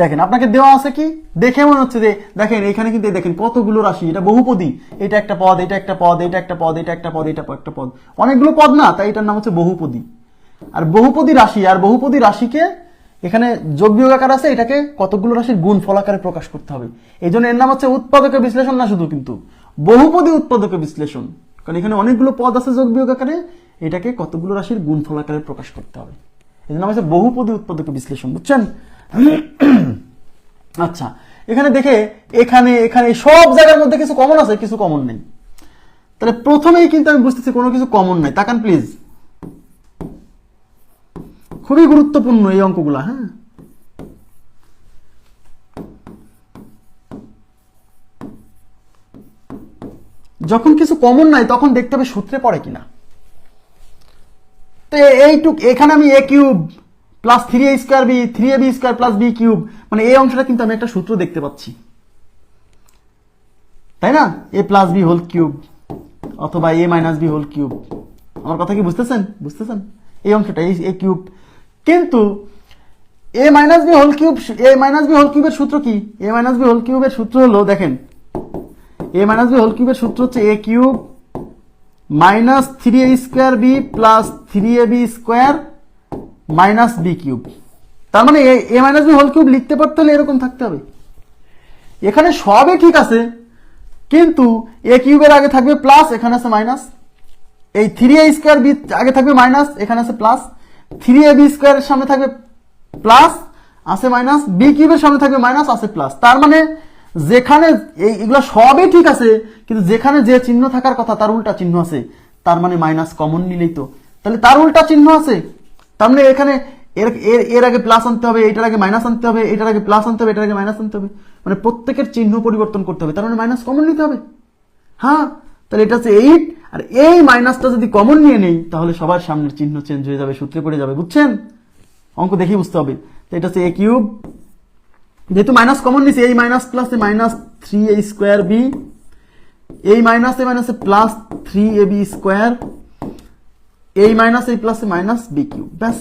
দেখেন, আপনাকে দেওয়া আছে কি? দেখে মনে হচ্ছে যে, দেখেন এখানে কিন্তু দেখেন কতগুলো রাশি, এটা বহুপদী। এটা একটা পদ, এটা একটা পদ, এটা একটা পদ, এটা একটা পদ, এটা একটা পদ। অনেকগুলো পদ না, তাই এটার নাম হচ্ছে বহুপদী। আর বহুপদী রাশি, আর বহুপদী রাশিকে এখানে যোগ বিয়োগ আকার আছে, এটাকে কতগুলো রাশির গুণ ফলাকারে প্রকাশ করতে হবে। এই জন্য এর নাম হচ্ছে উৎপাদকের বিশ্লেষণ না শুধু কিন্তু, বহুপদী উৎপাদকের বিশ্লেষণ। কারণ এখানে অনেকগুলো পদ আছে যোগ বিয়োগ আকারে, এটাকে কতগুলো রাশির গুণ ফলাকারে প্রকাশ করতে হবে। এই জন্য হচ্ছে বহুপদী উৎপাদকের বিশ্লেষণ, বুঝছেন? আচ্ছা এখানে দেখে এখানে এখানে সব জায়গার মধ্যে কিছু কমন আছে, কিছু কমন নেই। তাহলে প্রথমেই কিন্তু আমি বুঝতেছি কোনো কিছু কমন নাই। তাকান প্লিজ খুবই গুরুত্বপূর্ণ এই অঙ্কগুলা হ্যাঁ? যখন কিছু কমন নাই, তখন দেখতে হবে সূত্রে পড়ে কিনা। তো এইটুক, এখানে আমি a cube plus three a square b three a b square plus b cube মানে এই অংশটা কিন্তু আমি একটা সূত্র দেখতে পাচ্ছি। তাই না? A plus B whole cube অথবা A minus B whole cube আমার কথা কি বুঝতেছেন? বুঝতেছেন? এই অংশটা, এই এ কিউব কিন্তু A minus B whole cube A minus B whole কিউবের সূত্র কি? এ মাইনাস বি হোল কিউবের সূত্র হলো, দেখেন। এ মাইনাস বি হোল কিউবের সূত্র হচ্ছে A cube minus three A square B plus three A B square minus B cube. তার মানে A minus B whole cube লিখতে পারতে হলে এরকম থাকতে হবে। এখানে সবই ঠিক আছে, কিন্তু এ কিউবের আগে থাকবে প্লাস, এখানে আছে মাইনাস। এই থ্রি এ স্কোয়ার বি আগে থাকবে মাইনাস, এখানে আছে প্লাস। থ্রি এ বি স্কোয়ারের সামনে থাকবে প্লাস, আছে মাইনাস। বি কিউবের সামনে থাকবে মাইনাস, আছে প্লাস। তার মানে যেখানে এই, এগুলো সবই ঠিক আছে, কিন্তু যেখানে যে চিহ্ন থাকার কথা তার উল্টা চিহ্ন আছে, তার মানে মাইনাস কমন নিলেই তো। তাহলে তার উল্টা চিহ্ন আছে? তার মানে এখানে এর এর আগে প্লাস আনতে হবে এটার আগে মাইনাস আনতে হবে এটার আগে প্লাস আনতে হবে এটার আগে মাইনাস আনতে হবে। মানে প্রত্যেকের চিহ্ন পরিবর্তন করতে হবে, তার মানে মাইনাস কমন নিতে হবে। হ্যাঁ তাহলে এটা হচ্ছে এইট আর এই মাইনাসটা যদি কমন নিয়ে নেই, তাহলে সবার সামনের চিহ্ন চেঞ্জ হয়ে যাবে, সূত্রে পড়ে যাবে, বুঝছেন? অঙ্ক দেখেই বুঝতে হবে। তো এটা হচ্ছে এ কিউব যেহেতু মাইনাস কমন নিছে এই minus plus A minus three A square B এই minus A minus A plus three A B square এই মাইনাস এই প্লাস মাইনাস বি কিউ ব্যাস।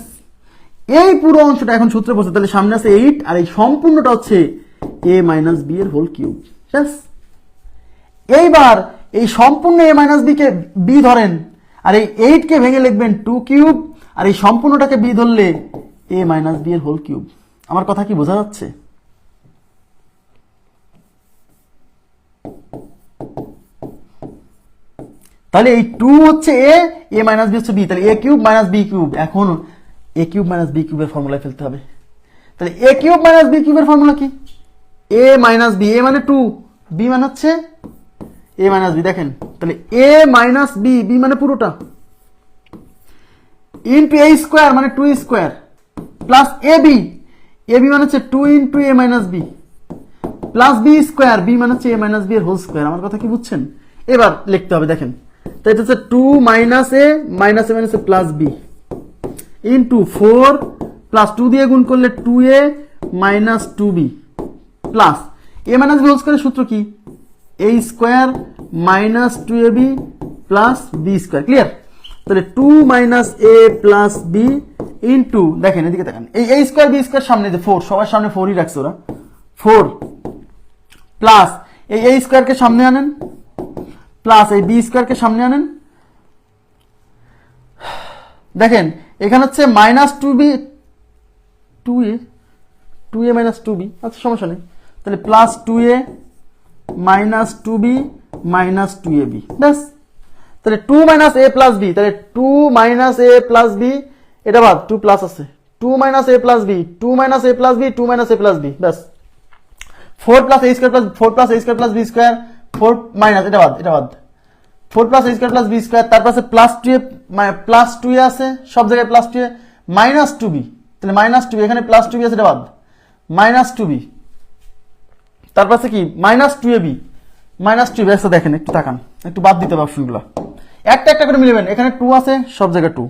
এই পুরো অংশটা এখন সূত্রে বসে, তাহলে সামনে আছে এইট আর এই সম্পূর্ণটা হচ্ছে এ মাইনাস বি এর হোল কিউব ব্যাস। এইবার এই সম্পূর্ণ এ মাইনাস বি কে বি ধরেন, আর এই এইট কে ভেঙে লিখবেন টু কিউব আর এই সম্পূর্ণটাকে বি ধরলে এ মাইনাস বি এর হোল কিউব আমার কথা কি বোঝা যাচ্ছে? তাহলে এই টু হচ্ছে এ এ মাইনাস বি হচ্ছে বি তাহলে A cube minus B cube এখন এ কিউব মাইনাস বি কিউবের ফর্মুলায় ফেলতে হবে। তাহলে এ কিউব মাইনাস বি কিউবের ফর্মুলা কি? এ মাইনাস বি এ মানে টু বি মানে হচ্ছে এ মাইনাস বি দেখেন, তাহলে এ মাইনাস বি বি মানে পুরোটা। ইন্টু এ স্কোয়ার মানে two square plus A B A B মানে হচ্ছে two into A minus B plus B square B মানে হচ্ছে এ মাইনাস বি এর হোল স্কোয়ার আমার কথা কি বুঝছেন? এবার লিখতে হবে, দেখেন। তো এটা হচ্ছে two minus A minus A minus A plus B into four plus two দিয়ে গুণ করলে two A minus two B plus A minus B whole স্কোয়ারের সূত্র কি? A square minus two A B plus B square clear তাহলে two minus A plus B into দেখেন এদিকে দেখেন, এই এ স্কোয়ার বি স্কোয়ার সামনে যে ফোর সবার সামনে ফোরই রাখছে ওরা। ফোর প্লাস এই এ স্কোয়ারকে সামনে আনেন প্লাস এই বি স্কোয়ারকে সামনে আনেন। দেখেন, এখানে হচ্ছে minus two B two A two A minus two B আচ্ছা সমস্যা নেই। তাহলে plus two A minus two B minus two A B ব্যাস। তাহলে two minus A plus B তাহলে two minus A plus B এটা বাদ টু প্লাস আছে। Two minus A plus B two minus A plus B two minus A plus B ব্যাস। Four plus A square plus four plus A square plus B square four minus, এটা বাদ এটা বাদ। Four plus square plus B square তারপর আছে plus two A plus two A আছে, সব জায়গায় plus two A minus two B তাহলে মাইনাস টু বি এখানে প্লাস টু বি আছে, এটা বাদ। মাইনাস টু বি তারপর আছে কি? Minus two A B minus two B আচ্ছা দেখেন, একটু তাকান, একটু বাদ দিতে হবে অপশনগুলো একটা একটা করে মিলবেন, এখানে টু আছে, সব জায়গায় টু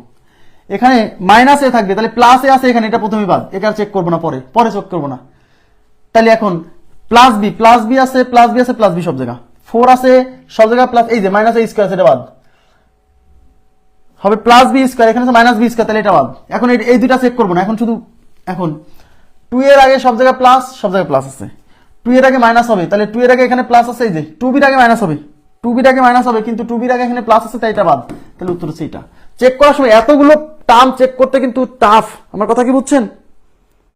এখানে মাইনাস এ থাকবে, তাহলে প্লাস এ আছে এখানে, এটা প্রথমে বাদ। এটা চেক করব না পরে পরে চেক করব না। তাহলে এখন প্লাস বি প্লাস বি আছে প্লাস বি আছে প্লাস বি সব জায়গা। ফোর আছে, সব জায়গায় প্লাস এই যে মাইনাস এই স্কোয়ার এটা বাদ। হবে প্লাস বি স্কোয়ার এখানে আছে মাইনাস বি স্কোয়ার তাহলে এটা বাদ। এখন এই- এই দুইটা চেক করব না, এখন শুধু এখন। টু এর আগে সব জায়গায় প্লাস সব জায়গায় প্লাস আছে। টু এর আগে মাইনাস হবে, তাহলে টু এর আগে এখানে প্লাস আছে, এই যে টু বির আগে মাইনাস হবে। টু বির আগে মাইনাস হবে, কিন্তু টু বির আগে এখানে প্লাস আছে, তাই এটা বাদ। তাহলে উত্তর হচ্ছে এটা। চেক করার সময় এতগুলো টার্ম চেক করতে কিন্তু টাফ আমার কথা কি বুঝছেন?